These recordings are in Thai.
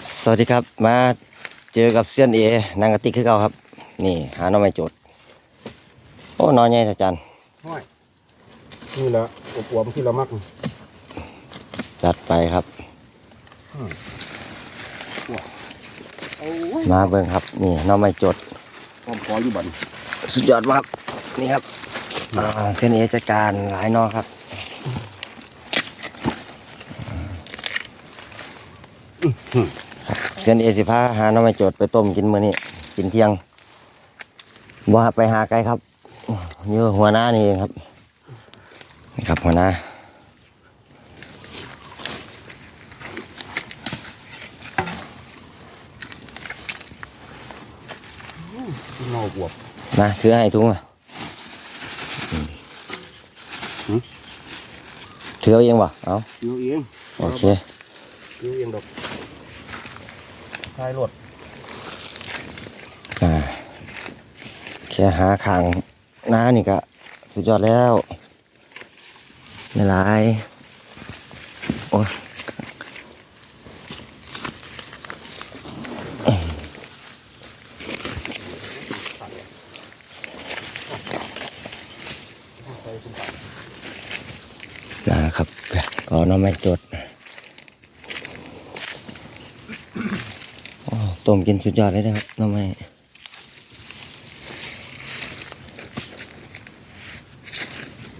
สวัสดีครับมาเจอกับเซียนเอนางกะติกคือเก่าครับ นี่ หาหน้องไม้โจดโอ้นอนใหญ่อาจารย์ห้อยนี่แหละอบอวมที่เรามักจัดไปครับโอ้ยมาเบิ่งครับ นี่หน้องไม้โจดหอมพออยู่บัดนสุดยอดมากนี่ครับอ่าเซียนเอจัดการหลายหนอครับครับ เซียนเอสิพาหาหน้องไม้โจดไปต้มกินมื้อนี้กินเที่ยงว่าไปหาไกลครับอยู่หัวหน้านี่เองครับนี่ครับหัวหน้าที่เมาอบวบนะคือให้ถุงอะหืมถือเอาเองบ่เอาอยู่เองโอเคอยู่เองดอก ทายรถอ่าแค่หาขางหน้านี่ก็สุดยอดแล้วไม่หลายโอ้ยนะครับก็น้องไม่จดโอ้ ต้มกินสุดยอดเลยนะครับน้องไม่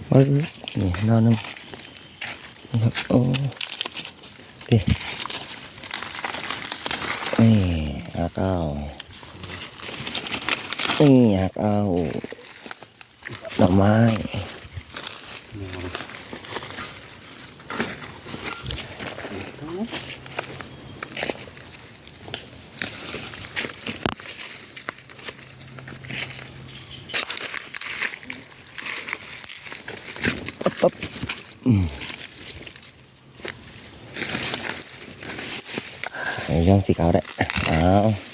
เอ้ยนี่นอนนึงนี่ครับโอ้ดินี่หักเอานี่หักเอาหน่อไม้ ปั๊บปั๊บอืมเ